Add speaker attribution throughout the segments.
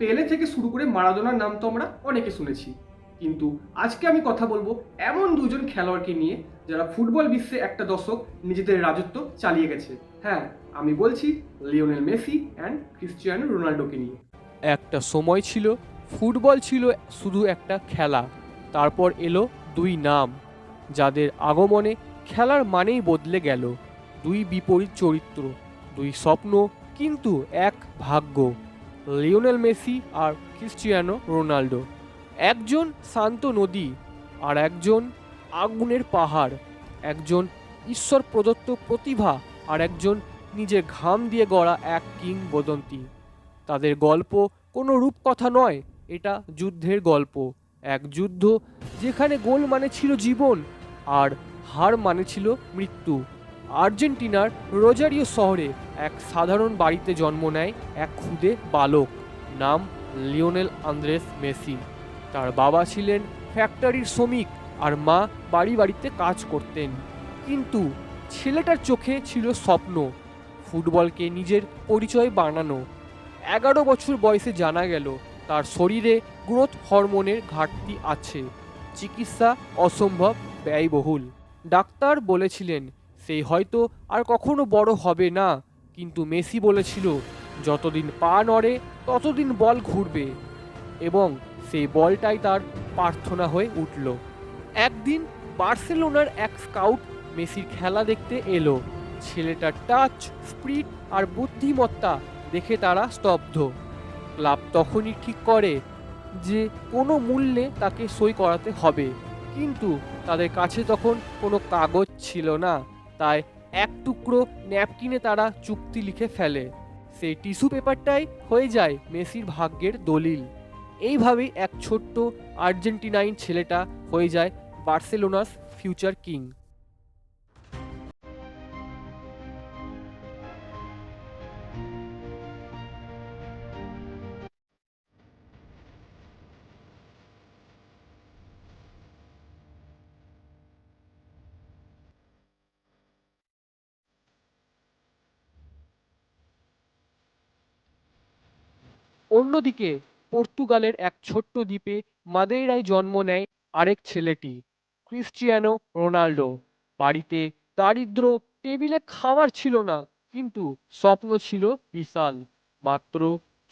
Speaker 1: পেলে থেকে শুরু করে মারাদোনার নাম তো আমরা অনেকে শুনেছি। কিন্তু আজকে আমি কথা বলব এমন দুজন খেলোয়াড়কে নিয়ে যারা ফুটবল বিশ্বে একটা দশক নিজেদের রাজত্ব চালিয়ে গেছে। হ্যাঁ আমি বলছি লিওনেল মেসি অ্যান্ড ক্রিশ্চিয়ানো রোনাল্ডোকে নিয়ে।
Speaker 2: একটা সময় ছিল, ফুটবল ছিল শুধু একটা খেলা, তারপর এলো দুই নাম, যাদের আগমনে খেলার মানেই বদলে গেল। দুই বিপরীত চরিত্র, দুই স্বপ্ন, কিন্তু এক ভাগ্য। লিওনেল মেসি আর ক্রিস্টিয়ানো রোনাল্ডো। একজন শান্ত নদী আর একজন আগুনের পাহাড়। একজন ঈশ্বর প্রদত্ত প্রতিভা আর একজন নিজের ঘাম দিয়ে গড়া এক কিংবদন্তি। তাদের গল্প কোনো রূপকথা নয়, এটা যুদ্ধের গল্প। এক যুদ্ধ যেখানে গোল মানে ছিল জীবন আর হার মানে ছিল মৃত্যু। আর্জেন্টিনার রোজারিও শহরে এক সাধারণ বাড়িতে জন্ম নেয় এক খুদে বালক নাম লিওনেল আন্দ্রেস মেসি। তার বাবা ছিলেন ফ্যাক্টরির শ্রমিক আর মা বাড়ি বাড়িতে কাজ করতেন। কিন্তু ছেলেটার চোখে ছিল স্বপ্ন, ফুটবলকে নিজের পরিচয় বানানো। এগারো বছর বয়সে জানা গেল, তার শরীরে গ্রোথ হরমোনের ঘাটতি আছে, চিকিৎসা অসম্ভব ব্যয়বহুল। ডাক্তার বলেছিলেন সেই হয়তো আর কখনো বড় হবে না। কিন্তু মেসি বলেছিল, যতদিন পা নড়ে, ততদিন বল ঘুরবে। এবং সেই বলটাই তার প্রার্থনা হয়ে উঠল। একদিন বার্সেলোনার এক স্কাউট মেসির খেলা দেখতে এলো। ছেলেটার টাচ স্প্রিট আর বুদ্ধিমত্তা দেখে তারা স্তব্ধ। ক্লাব তখনই ঠিক করে যে কোনো মূল্যে তাকে সই করাতে হবে। কিন্তু তাদের কাছে তখন কোনো কাগজ ছিল না। তাই এক টুকরো ন্যাপকিনে তারা চুক্তি লিখে ফেলে। সেই টিস্যু পেপারটাই হয়ে যায় মেসির ভাগ্যের দলিল। এইভাবেই এক ছোট্ট আর্জেন্টিনাইন ছেলেটা হয়ে যায় বার্সেলোনাস ফিউচার কিং। অন্যদিকে, পর্তুগালের এক ছোট্ট দ্বীপে মাদেইরায় জন্ম নেয় আরেক ছেলেটি, ক্রিশ্চিয়ানো রোনাল্ডো বাড়িতে দারিদ্র টেবিলে খাবার ছিল না, কিন্তু স্বপ্ন ছিল বিশাল। মাত্র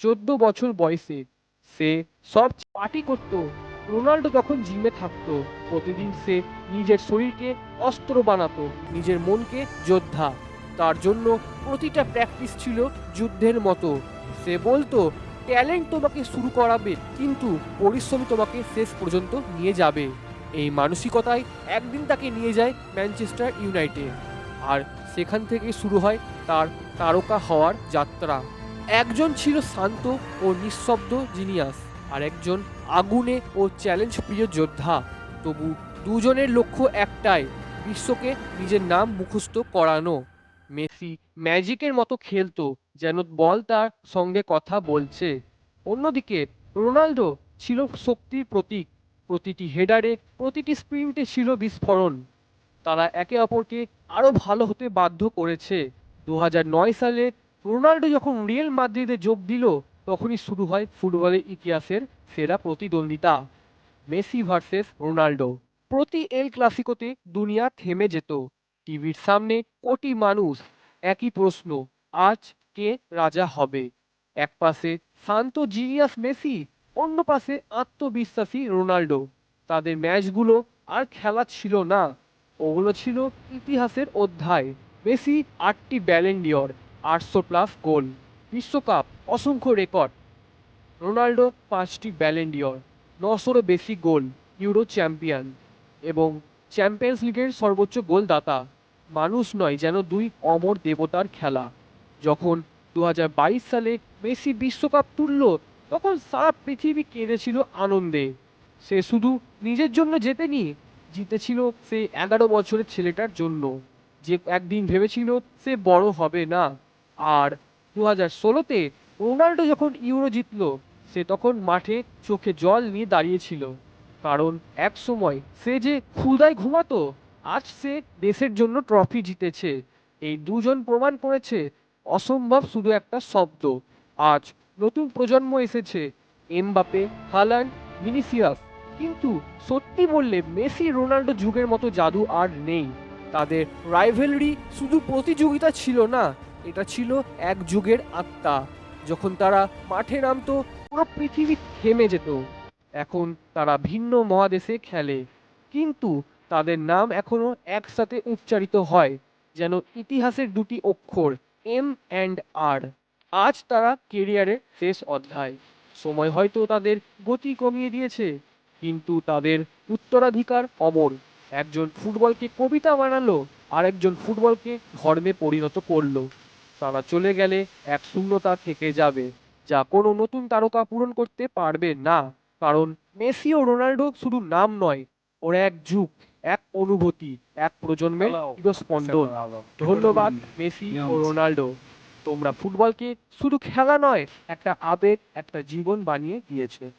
Speaker 2: চোদ্দ বছর বয়সে সে সব পার্টি করত। রোনাল্ডো তখন জিমে থাকতো। প্রতিদিন সে নিজের শরীরকে অস্ত্র বানাতো, নিজের মনকে যোদ্ধা। তার জন্য প্রতিটা প্র্যাকটিস ছিল যুদ্ধের মতো। সে বলতো ট্যালেন্ট তোমাকে শুরু করাবে, কিন্তু পরিশ্রম তোমাকে শেষ পর্যন্ত নিয়ে যাবে। এই মানসিকতায় একদিন তাকে নিয়ে যায় ম্যানচেস্টার ইউনাইটেড। আর সেখান থেকে শুরু হয় তার তারকা হওয়ার যাত্রা। একজন ছিল শান্ত ও নিঃশব্দ জিনিয়াস, আর একজন আগুনে ও চ্যালেঞ্জ প্রিয় যোদ্ধা। তবু দুজনের লক্ষ্য একটাই, বিশ্বকে নিজের নাম মুখস্থ করানো। মেসি ম্যাজিকের মতো খেলতো যেন বল তার সঙ্গে কথা বলছে। অন্যদিকে রোনাল্ডো ছিল শক্তির প্রতীক। প্রতিটি হেডারে, প্রতিটি স্প্রিন্টে ছিল বিস্ফোরণ। তারা একে অপরকে আরও ভালো হতে বাধ্য করেছে। দু সালে রোনাল্ডো যখন রিয়েল মাদ্রিদে যোগ দিল, তখনই শুরু হয় ফুটবলের ইতিহাসের সেরা প্রতিদ্বন্দ্বিতা, মেসি ভার্সেস রোনাল্ডো। প্রতি এল ক্লাসিকোতে দুনিয়া থেমে যেত। টিভির সামনে কোটি মানুষ, একই প্রশ্ন, আজ কে রাজা হবে। এক পাশে শান্ত জিনিয়াস মেসি, অন্য পাশে আত্মবিশ্বাসী রোনাল্ডো। তাদের ম্যাচগুলো আর খেলা ছিল না, ওগুলো ছিল ইতিহাসের অধ্যায়। মেসি আটটি ব্যালেন্ডিয়র আটশো প্লাস গোল, বিশ্বকাপ অসংখ্য রেকর্ড। রোনাল্ডো পাঁচটি ব্যালেন্ডিয়র নশোরও বেশি গোল, ইউরো চ্যাম্পিয়ন এবং চ্যাম্পিয়ন্স লিগের সর্বোচ্চ গোলদাতা। মানুষ নয় যেন দুই অমর দেবতার খেলা। যখন দু হাজার বাইশ সালে মেসি বিশ্বকাপ তুলল, তখন সারা পৃথিবী কেঁদেছিল আনন্দে। সে শুধু নিজের জন্য জেতেনি, জিতেছিল সে এগারো বছরের ছেলেটার জন্য। যে একদিন ভেবেছিল সে বড় হবে না। আর দু হাজার ষোলোতে রোনাল্ডো যখন ইউরো জিতলো, সে তখন মাঠে চোখে জল নিয়ে দাঁড়িয়েছিল। কারণ এক সময় সে যে ক্ষুদায় ঘুমাতো, আজ সে দেশের জন্য ট্রফি জিতেছে। এই দুজন প্রমাণ করেছে অসম্ভব শুধু একটা শব্দ। আজ নতুন প্রজন্ম এসেছে। Mbappe Haaland, Vinicius. কিন্তু সত্যি বললে মেসি, রোনাল্ডো যুগের মতো জাদু আর নেই। তাদের রাইভেলরি শুধু প্রতিযোগিতা ছিল না, এটা ছিল এক যুগের আত্মা। যখন তারা মাঠে নামতো, পুরো পৃথিবী থেমে যেত। এখন তারা ভিন্ন মহাদেশে খেলে। কিন্তু তাদের নাম এখনও একসাথে উচ্চারিত হয়, যেন ইতিহাসের দুটি অক্ষর। M and R. আজ তারা কেরিয়ারের শেষ অধ্যায়। সময় হয়তো তাদের গতি কমিয়ে দিয়েছে, কিন্তু তাদের উত্তরাধিকার অমর। একজন ফুটবলকে কবিতা বানালো আর একজন ফুটবলকে ধর্মে পরিণত করল। তারা চলে গেলে এক শূন্যতা থেকে যাবে, যা কোনো নতুন তারকা পূরণ করতে পারবে না। কারণ মেসি ও রোনাল্ডো শুধু নাম নয়, ওরা এক যুগ। এক অনুভূতি এক প্রজন্মের স্পন্দন ধন্যবাদ মেসি ও রোনাল্ডো। তোমরা ফুটবলকে শুধু খেলা নয় একটা আবেগ একটা জীবন বানিয়ে দিয়েছে।